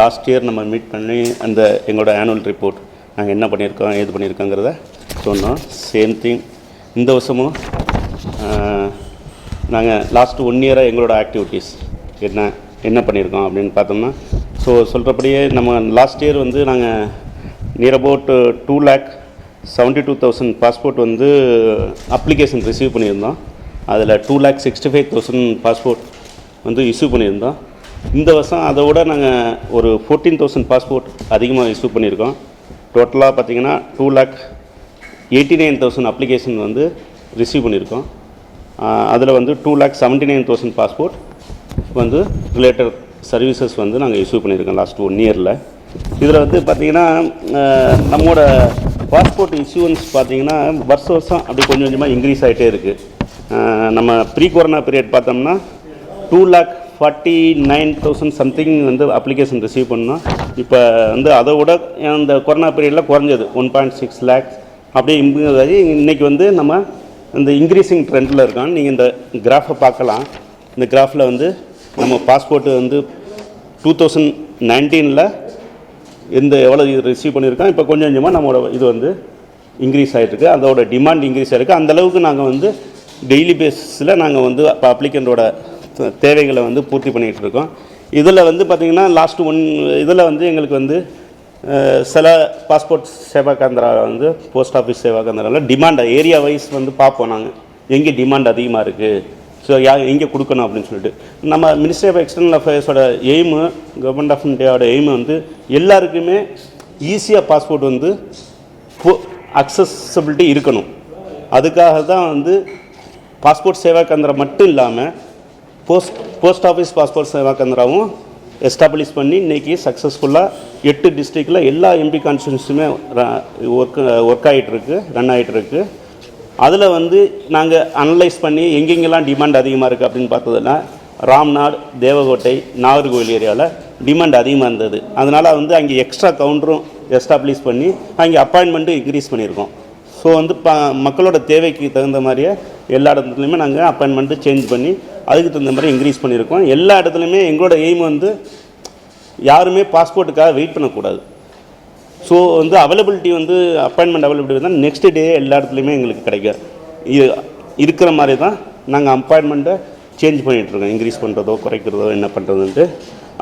Last year நம்ம meet பண்ணி அந்த எங்களோட ஆனுவல் ரிப்போர்ட் நாங்கள் என்ன பண்ணியிருக்கோம் ஏது பண்ணியிருக்கோங்கிறத சொன்னோம். சேம் திங் இந்த வருஷமும் நாங்கள் லாஸ்ட் ஒன் இயராக எங்களோட ஆக்டிவிட்டீஸ் என்ன என்ன பண்ணியிருக்கோம் அப்படின்னு பார்த்தோம்னா ஸோ சொல்கிறபடியே நம்ம லாஸ்ட் இயர் வந்து நாங்கள் near about two lakh seventy two thousand passport வந்து அப்ளிகேஷன் ரிசீவ் பண்ணியிருந்தோம். அதில் two lakh sixty five thousand passport வந்து இஷ்யூ பண்ணியிருந்தோம். இந்த வருஷம் அதை விட நாங்கள் ஒரு ஃபோர்டீன் தௌசண்ட் பாஸ்போர்ட் அதிகமாக இஷ்யூ பண்ணியிருக்கோம். டோட்டலாக பார்த்தீங்கன்னா two lakh eighty nine thousand application வந்து ரிசீவ் பண்ணியிருக்கோம். அதில் வந்து two lakh seventy nine thousand passport வந்து ரிலேட்டட் சர்வீசஸ் வந்து நாங்கள் இஷ்யூ பண்ணியிருக்கோம் லாஸ்ட் ஒன் இயரில் இதில் வந்து பார்த்திங்கன்னா நம்மளோட பாஸ்போர்ட் இஷ்யூவன்ஸ் பார்த்தீங்கன்னா வருஷம் வருஷம் அப்படி கொஞ்சம் கொஞ்சமாக இன்க்ரீஸ் ஆகிட்டே இருக்குது நம்ம ப்ரீ கொரோனா பீரியட் பார்த்தோம்னா two lakh forty nine thousand something வந்து அப்ளிகேஷன் ரிசீவ் பண்ணோம் இப்போ வந்து அதை விட அந்த கொரோனா பீரியடில் குறைஞ்சது. ஒன் பாயிண்ட் சிக்ஸ் லேக்ஸ் அப்படியே இம்ப்ரூவ் இன்றைக்கி வந்து நம்ம இந்த இன்க்ரீசிங் ட்ரெண்டில் இருக்கோம் நீங்கள் இந்த கிராஃபை பார்க்கலாம். இந்த கிராஃபில் வந்து நம்ம பாஸ்போர்ட்டு வந்து டூ தௌசண்ட் நைன்டீனில் எந்த எவ்வளோ இது ரிசீவ் பண்ணியிருக்கோம். இப்போ கொஞ்சம் கொஞ்சமாக நம்மளோட இது வந்து இன்க்ரீஸ் ஆகிட்டுருக்கு அதோட டிமாண்ட் இன்க்ரீஸ் ஆகிருக்கு அந்தளவுக்கு நாங்கள் வந்து டெய்லி பேஸில் நாங்கள் வந்து இப்போ அப்ளிகண்டோட தேவைகளை வந்து பூர்த்தி பண்ணிகிட்டு இருக்கோம் இதில் வந்து பார்த்திங்கன்னா லாஸ்ட் ஒன் இதில் வந்து எங்களுக்கு வந்து சில பாஸ்போர்ட் சேவா கேந்திராவில் வந்து போஸ்ட் ஆஃபீஸ் சேவா கேந்திராவில் டிமாண்ட் ஏரியா வைஸ் வந்து பார்ப்போம் நாங்கள் எங்கே டிமாண்ட் அதிகமாக இருக்குது ஸோ யா எங்கே கொடுக்கணும் அப்படின்னு சொல்லிட்டு. நம்ம மினிஸ்ட்ரி ஆஃப் எக்ஸ்டர்னல் அஃபேர்ஸோட எய்மு கவர்மெண்ட் ஆஃப் இந்தியாவோட எய்மு வந்து எல்லாருக்குமே ஈஸியாக பாஸ்போர்ட் வந்து அக்சசபிலிட்டி இருக்கணும். அதுக்காக தான் வந்து பாஸ்போர்ட் சேவா கேந்திரம் மட்டும் இல்லாமல் post post office passport Seva கேந்திராவும் establish பண்ணி இன்றைக்கி சக்ஸஸ்ஃபுல்லாக எட்டு டிஸ்ட்ரிக்டில் எல்லா எம்பி கான்ஸ்டியூன்ஸுமே ஒர்க் ஒர்க் ஆகிட்டுருக்கு ரன் ஆகிட்டுருக்கு அதில் வந்து நாங்கள் அனலைஸ் பண்ணி எங்கெங்கெல்லாம் டிமாண்ட் அதிகமாக இருக்குது அப்படின்னு பார்த்ததுன்னா ராம்நாடு தேவகோட்டை நாகர்கோவில் ஏரியாவில் டிமாண்ட் அதிகமாக இருந்தது. அதனால் வந்து அங்கே எக்ஸ்ட்ரா கவுண்டரும் எஸ்டாப்ளிஷ் பண்ணி அங்கே அப்பாயின்மெண்ட்டும் இன்க்ரீஸ் பண்ணியிருக்கோம். ஸோ வந்து ப மக்களோட தேவைக்கு தகுந்த மாதிரியே எல்லா இடத்துலையுமே நாங்கள் அப்பாயின்மெண்ட்டு சேஞ்ச் பண்ணி அதுக்கு தகுந்த மாதிரி இன்க்ரீஸ் பண்ணியிருக்கோம். எல்லா இடத்துலையுமே எங்களோட எய்ம் வந்து யாருமே பாஸ்போர்ட்டுக்காக வெயிட் பண்ணக்கூடாது. ஸோ வந்து அவைலபிலிட்டி வந்து அப்பாயின்மெண்ட் அவைலபிலிட்டி தான் நெக்ஸ்ட் டே எல்லா இடத்துலையுமே எங்களுக்கு கிடைக்கும் இது இருக்கிற மாதிரி தான் நாங்கள் அப்பாயின்மெண்ட்டை சேஞ்ச் பண்ணிகிட்ருக்கோம் இன்க்ரீஸ் பண்ணுறதோ குறைக்கிறதோ என்ன பண்ணுறதுன்ட்டு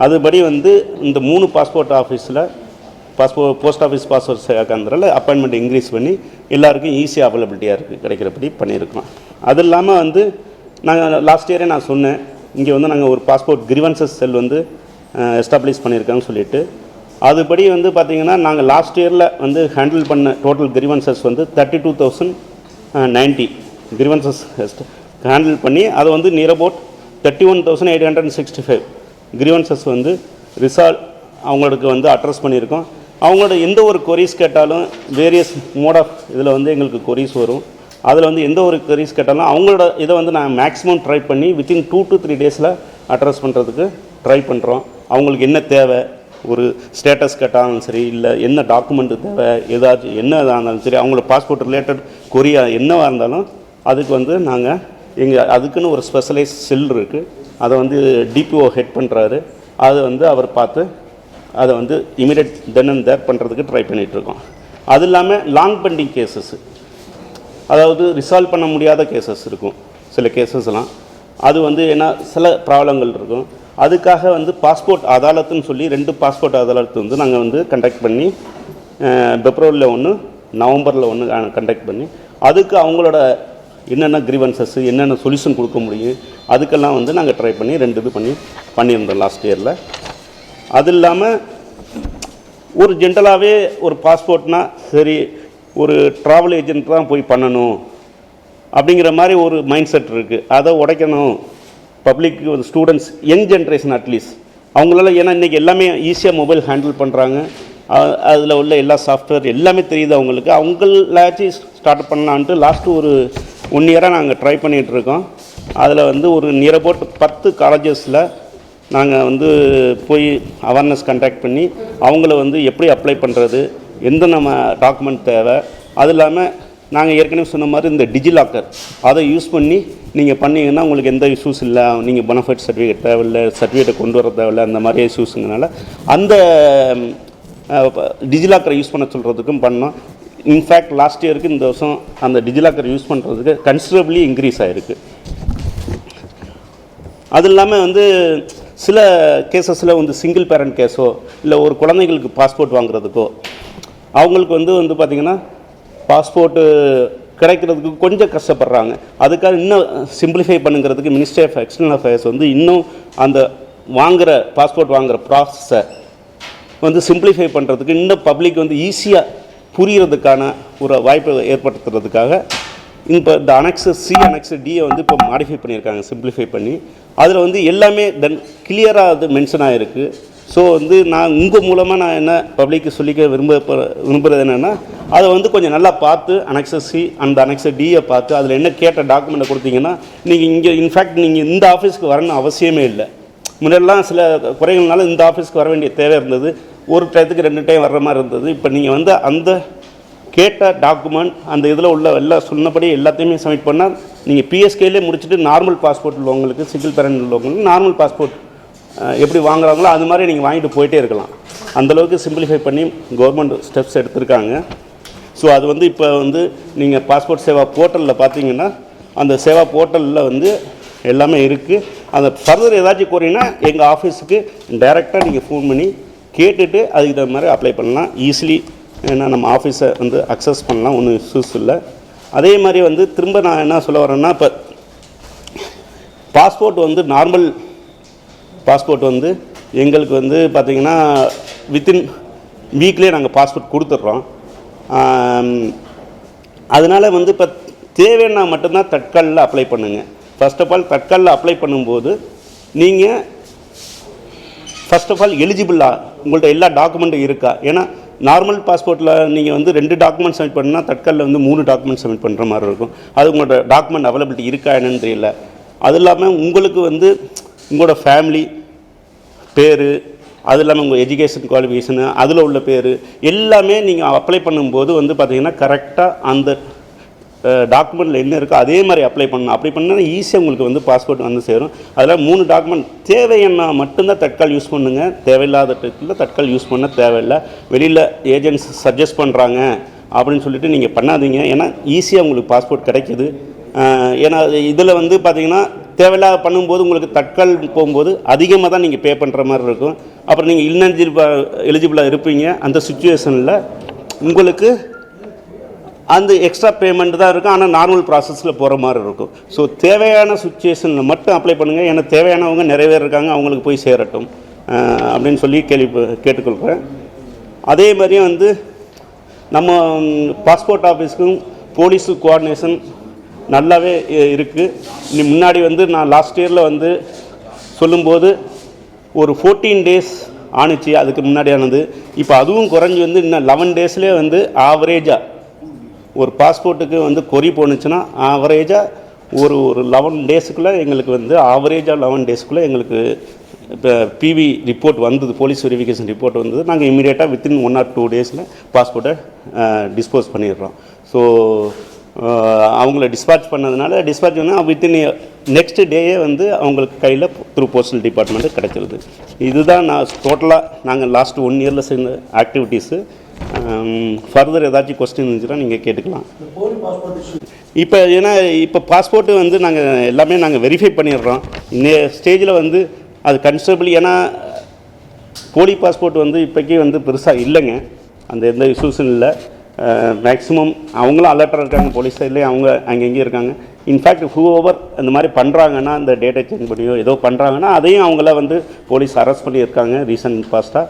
அதுபடி வந்து இந்த மூணு பாஸ்போர்ட் ஆஃபீஸில் பாஸ்போர்ட் போஸ்ட் ஆஃபீஸ் பாஸ்போர்ட் சேர்க்கறதுனால அப்பாயின்மெண்ட் இன்க்ரீஸ் பண்ணி எல்லாருக்கும் ஈஸியாக அவைலபிலிட்டியாக இருக்குது கிடைக்கிறபடி பண்ணியிருக்கோம். அது இல்லாமல் வந்து நாங்கள் லாஸ்ட் இயரே நான் சொன்னேன். இங்கே வந்து நாங்கள் ஒரு பாஸ்போர்ட் கிரிவன்சஸ் செல் வந்து எஸ்டாப்ளிஷ் பண்ணியிருக்கோன்னு சொல்லிட்டு. அதுபடி வந்து பார்த்திங்கன்னா நாங்கள் லாஸ்ட் இயரில் வந்து ஹேண்டில் பண்ண டோட்டல் கிரிவன்சஸ் வந்து thirty two thousand ninety grievances handle பண்ணி அதை வந்து near about thirty one thousand eight hundred sixty five grievances வந்து ரிசால்வ் அவங்களுக்கு வந்து அட்ரஸ் பண்ணியிருக்கோம். அவங்களோட எந்த ஒரு கொரிஸ் கேட்டாலும் வேரியஸ் மோட் ஆஃப் இதில் வந்து எங்களுக்கு கொரிஸ் வரும். அதில் வந்து எந்த ஒரு கொரிஸ் கேட்டாலும் அவங்களோட இதை வந்து நான் மேக்ஸிமம் ட்ரை பண்ணி வித்தின் டூ டு த்ரீ டேஸில் அட்ரஸ் பண்ணுறதுக்கு ட்ரை பண்ணுறோம் அவங்களுக்கு என்ன தேவை? ஒரு ஸ்டேட்டஸ் கேட்டாலும் சரி இல்லை என்ன டாக்குமெண்ட்டு தேவை? ஏதாச்சும் என்ன இதாக இருந்தாலும் சரி அவங்களோட பாஸ்போர்ட் ரிலேட்டட் கொரியா என்னவாக இருந்தாலும் அதுக்கு வந்து நாங்கள் எங்கள் அதுக்குன்னு ஒரு ஸ்பெஷலைஸ் செல் இருக்குது அதை வந்து டிபிஓ ஹெட் பண்ணுறாரு அதை வந்து அவர் பார்த்து அதை வந்து இமீடியட் தென் அண்ட் தேர் பண்ணுறதுக்கு ட்ரை பண்ணிகிட்ருக்கோம் அது இல்லாமல் லாங் பெண்டிங் கேசஸ் அதாவது ரிசால்வ் பண்ண முடியாத கேசஸ் இருக்கும். சில கேசஸ்லாம் அது வந்து ஏன்னா சில ப்ராப்ளங்கள் இருக்கும். அதுக்காக வந்து பாஸ்போர்ட் அதாலத்துன்னு சொல்லி ரெண்டு பாஸ்போர்ட் அதாலத்து வந்து நாங்கள் வந்து கண்டக்ட் பண்ணி பிப்ரவரியில் ஒன்று நவம்பரில் ஒன்று கண்டக்ட் பண்ணி அதுக்கு அவங்களோட என்னென்ன கிரீவன்சஸ் என்னென்ன சொல்யூஷன் கொடுக்க முடியும் அதுக்கெல்லாம் வந்து நாங்கள் ட்ரை பண்ணி ரெண்டு இது பண்ணி பண்ணியிருந்தோம் லாஸ்ட் இயரில் அது இல்லாமல் ஒரு ஜென்ரலாகவே ஒரு பாஸ்போர்ட்னால் சரி ஒரு ட்ராவல் ஏஜென்ட் தான் போய் பண்ணணும் அப்படிங்கிற மாதிரி ஒரு மைண்ட் செட் இருக்குது அதை உடைக்கணும். Public students young generation at least அவங்களால ஏன்னா இன்றைக்கி எல்லாமே ஈஸியாக மொபைல் ஹேண்டில் பண்ணுறாங்க அதில் உள்ள எல்லா சாஃப்ட்வேர் எல்லாமே தெரியுது அவங்களுக்கு. அவங்களாச்சும் ஸ்டார்ட் பண்ணலான்ட்டு லாஸ்ட்டு ஒரு ஒன் இயராக நாங்கள் ட்ரை பண்ணிகிட்ருக்கோம் அதில் வந்து ஒரு நியர் அபவுட் பத்து காலேஜஸில் நாங்கள் வந்து போய் அவேர்னஸ் கண்டாக்ட் பண்ணி அவங்கள வந்து எப்படி அப்ளை பண்ணுறது எந்த நம்ம டாக்குமெண்ட் தேவை? அது இல்லாமல் நாங்கள் ஏற்கனவே சொன்ன மாதிரி இந்த டிஜிலாக்கர் அதை யூஸ் பண்ணி நீங்கள் பண்ணிங்கன்னா உங்களுக்கு எந்த இஷ்யூஸ் இல்லை. நீங்கள் பெனிஃபிட் சர்டிஃபிகேட் தேவையில்லை சர்டிஃபிகேட்டை கொண்டு வர தேவையில்லை அந்த மாதிரி இஷ்யூஸுங்கனால அந்த டிஜிலாக்கரை யூஸ் பண்ண சொல்கிறதுக்கும் பண்ணோம். இன்ஃபேக்ட் லாஸ்ட் இயருக்கு இந்த வருஷம் அந்த டிஜிலாக்கர் யூஸ் பண்ணுறதுக்கு கன்சிடரபிளி இன்க்ரீஸ் ஆகிருக்கு அது இல்லாமல் வந்து சில கேசஸில் வந்து சிங்கிள் பேரண்ட் கேஸோ இல்லை ஒரு குழந்தைங்களுக்கு பாஸ்போர்ட் வாங்குறதுக்கோ அவங்களுக்கு வந்து வந்து பார்த்திங்கன்னா பாஸ்போர்ட்டு கிடைக்கிறதுக்கு கொஞ்சம் கஷ்டப்படுறாங்க. அதுக்காக இன்னும் சிம்பிளிஃபை பண்ணுங்கிறதுக்கு மினிஸ்ட்ரி ஆஃப் எக்ஸ்டர்னல் அஃபேர்ஸ் வந்து இன்னும் அந்த வாங்குகிற பாஸ்போர்ட் வாங்குகிற ப்ராசஸை வந்து சிம்பிளிஃபை பண்ணுறதுக்கு இன்னும் பப்ளிக் வந்து ஈஸியாக புரியறதுக்கான ஒரு வாய்ப்பை ஏற்படுத்துறதுக்காக இப்போ இந்த அனெக்ஸு சி அனெக்ஸ் டியை வந்து இப்போ மாடிஃபை பண்ணியிருக்காங்க சிம்பிளிஃபை பண்ணி. அதில் வந்து எல்லாமே தென் கிளியராக அது மென்ஷன் ஆகிருக்கு ஸோ வந்து நான் உங்கள் மூலமாக நான் என்ன பப்ளிக்கு சொல்லிக்க விரும்ப விரும்புகிறது என்னென்னா அதை வந்து கொஞ்சம் நல்லா பார்த்து அனெக்ஸஸ் சி அந்த அனெக்ஸ டியை பார்த்து அதில் என்ன கேட்ட டாக்குமெண்ட்டை கொடுத்தீங்கன்னா நீங்கள் இங்கே இன்ஃபேக்ட் நீங்கள் இந்த ஆஃபீஸ்க்கு வரணும்னு அவசியமே இல்லை. முன்னெல்லாம் சில குறைகள்னால இந்த ஆஃபீஸ்க்கு வர வேண்டிய தேவை இருந்தது. ஒரு டயத்துக்கு ரெண்டு டைம் வர்ற மாதிரி இருந்தது. இப்போ நீங்கள் வந்து அந்த கேட்ட டாக்குமெண்ட் அந்த இதில் உள்ள எல்லாம் சொன்னபடி எல்லாத்தையுமே சப்மிட் பண்ணால் நீங்கள் பிஎஸ்கேலே முடிச்சுட்டு நார்மல் பாஸ்போர்ட் உள்ளவங்களுக்கு சிங்கிள் பேரண்ட் உள்ளவங்களுக்கு நார்மல் பாஸ்போர்ட் எப்படி வாங்குறாங்களோ அது மாதிரி நீங்கள் வாங்கிட்டு போயிட்டே இருக்கலாம். அந்தளவுக்கு சிம்பிளிஃபை பண்ணி கவர்மெண்ட் ஸ்டெப்ஸ் எடுத்திருக்காங்க. ஸோ அது வந்து இப்போ வந்து நீங்கள் பாஸ்போர்ட் சேவா போர்ட்டலில் பார்த்தீங்கன்னா அந்த சேவா போர்ட்டலில் வந்து எல்லாமே இருக்குது அந்த ஃபர்தர் ஏதாச்சும் கோரினா எங்கள் ஆஃபீஸுக்கு டைரெக்டாக நீங்கள் ஃபோன் பண்ணி கேட்டுட்டு அதுக்கு தகுந்த மாதிரி அப்ளை பண்ணலாம். ஈஸிலி ஏன்னா நம்ம ஆஃபீஸை வந்து அக்சஸ் பண்ணலாம் ஒன்றும் இஷ்யூஸ் இல்லை. அதே மாதிரி வந்து திரும்ப நான் என்ன சொல்ல வரேன்னா இப்போ பாஸ்போர்ட் வந்து நார்மல் பாஸ்போர்ட் வந்து எங்களுக்கு வந்து பார்த்திங்கன்னா வித்தின் வீக்லேயே நாங்கள் பாஸ்போர்ட் கொடுத்துட்றோம். அதனால் வந்து இப்போ தேவைன்னா மட்டும்தான் தட்கலில் அப்ளை பண்ணுங்கள் ஃபர்ஸ்ட் ஆஃப் ஆல் தட்கலில் அப்ளை பண்ணும்போது நீங்கள் ஃபர்ஸ்ட் ஆஃப் ஆல் எலிஜிபிளா உங்கள்கிட்ட எல்லா டாக்குமெண்ட்டும் இருக்கா? ஏன்னா நார்மல் பாஸ்போர்ட்டில் நீங்கள் வந்து ரெண்டு டாக்குமெண்ட் சப்மிட் பண்ணால் தட்கலில் வந்து மூணு டாக்குமெண்ட் சப்மிட் பண்ணுற மாதிரி இருக்கும். அது உங்களோட டாக்குமெண்ட் அவைலபிலிட்டி இருக்கா என்னன்னு தெரியல. அது இல்லாமல் உங்களுக்கு வந்து உங்களோட ஃபேமிலி பேர் அது இல்லாமல் உங்கள் எஜுகேஷன் குவாலிஃபிகேஷனு அதில் உள்ள பேர் எல்லாமே நீங்கள் அப்ளை பண்ணும்போது வந்து பார்த்திங்கன்னா கரெக்டாக அந்த டாக்குமெண்ட்டில் என்ன இருக்கோ அதே மாதிரி அப்ளை பண்ணணும். அப்படி பண்ணால் ஈஸியாக உங்களுக்கு வந்து பாஸ்போர்ட் வந்து சேரும். அதில் மூணு டாக்குமெண்ட் தேவைன்னா மட்டும்தான் தட்கால் யூஸ் பண்ணுங்கள் தேவையில்லாத இடத்துல தட்கால் யூஸ் பண்ண தேவையில்லை. வெளியில் ஏஜென்ட்ஸ் சஜஸ்ட் பண்ணுறாங்க அப்படின்னு சொல்லிட்டு நீங்கள் பண்ணாதீங்க. ஏன்னா ஈஸியாக உங்களுக்கு பாஸ்போர்ட் கிடைக்குது. ஏன்னா இதில் வந்து பார்த்திங்கன்னா தேவையில்லாத பண்ணும்போது உங்களுக்கு தட்கல் போகும்போது அதிகமாக தான் நீங்கள் பே பண்ணுற மாதிரி இருக்கும். அப்புறம் நீங்கள் இன்எலிஜிபிள் எலிஜிபிளாக இருப்பீங்க. அந்த சுச்சுவேஷனில் உங்களுக்கு அந்த எக்ஸ்ட்ரா பேமெண்ட் தான் இருக்கும். ஆனால் நார்மல் ப்ராசஸில் போகிற மாதிரி இருக்கும். ஸோ தேவையான சுச்சுவேஷனில் மட்டும் அப்ளை பண்ணுங்கள் ஏன்னா தேவையானவங்க நிறைய பேர் இருக்காங்க. அவங்களுக்கு போய் சேரட்டும். அப்படின்னு சொல்லி கேள்வி கேட்டுக்கொள்கிறேன் அதே மாதிரியும் வந்து நம்ம பாஸ்போர்ட் ஆஃபீஸ்க்கும் போலீஸு கோஆர்டினேஷன் நல்லாவே இருக்குது முன்னாடி வந்து நான் லாஸ்ட் இயரில் வந்து சொல்லும்போது ஒரு ஃபோர்டீன் டேஸ் ஆணுச்சு அதுக்கு முன்னாடியானது இப்போ அதுவும் குறைஞ்சி வந்து இன்னும் லெவன் டேஸ்லேயே வந்து ஆவரேஜாக ஒரு பாஸ்போர்ட்டுக்கு வந்து கொரி போணுச்சுன்னா ஆவரேஜாக ஒரு ஒரு லெவன் டேஸுக்குள்ளே எங்களுக்கு வந்து ஆவரேஜாக லெவன் டேஸ்க்குள்ளே எங்களுக்கு இப்போ பிவி ரிப்போர்ட் வந்தது போலீஸ் வெரிஃபிகேஷன் ரிப்போர்ட் வந்தது. நாங்கள் இமீடியட்டாக வித்தின் ஒன் ஆர் டூ டேஸில் பாஸ்போர்ட்டை டிஸ்போஸ் பண்ணிடுறோம். ஸோ அவங்கள டிஸ்பார்ச் பண்ணதுனால டிஸ்பார்ச் பண்ணால் வித்தின் நெக்ஸ்ட் டேயே வந்து அவங்களுக்கு கையில் த்ரூ போஸ்டல் டிபார்ட்மெண்ட்டு கிடைச்சிருது. இதுதான் நான் டோட்டலாக நாங்கள் லாஸ்ட் ஒன் இயரில் செய்த ஆக்டிவிட்டீஸு ஃபர்தர் ஏதாச்சும் கொஸ்டின் இருந்துச்சுன்னா நீங்கள் கேட்டுக்கலாம். இப்போ ஏன்னா இப்போ பாஸ்போர்ட்டு வந்து நாங்கள் எல்லாமே நாங்கள் வெரிஃபை பண்ணிடுறோம். இந்த ஸ்டேஜில் வந்து அது கன்ஸ்டபிள் ஏன்னா போலி பாஸ்போர்ட் வந்து இப்போக்கி வந்து பெருசாக இல்லைங்க. அந்த எந்த இஷ்யூஸும் இல்லை. மேக்ஸிமம் அவங்களும் அலர்ட்டாக இருக்காங்க போலீஸ் சைட்லேயும் அவங்க அங்கங்கேயும் இருக்காங்க. இன்ஃபேக்ட் ஹூ ஓவர் இந்த மாதிரி பண்ணுறாங்கன்னா இந்த டேட்டா சேஞ்ச் பண்ணியோ ஏதோ பண்ணுறாங்கன்னா அதையும் அவங்கள வந்து போலீஸ் அரெஸ்ட் பண்ணியிருக்காங்க ரீசன்ட் பாஸ்ட்டாக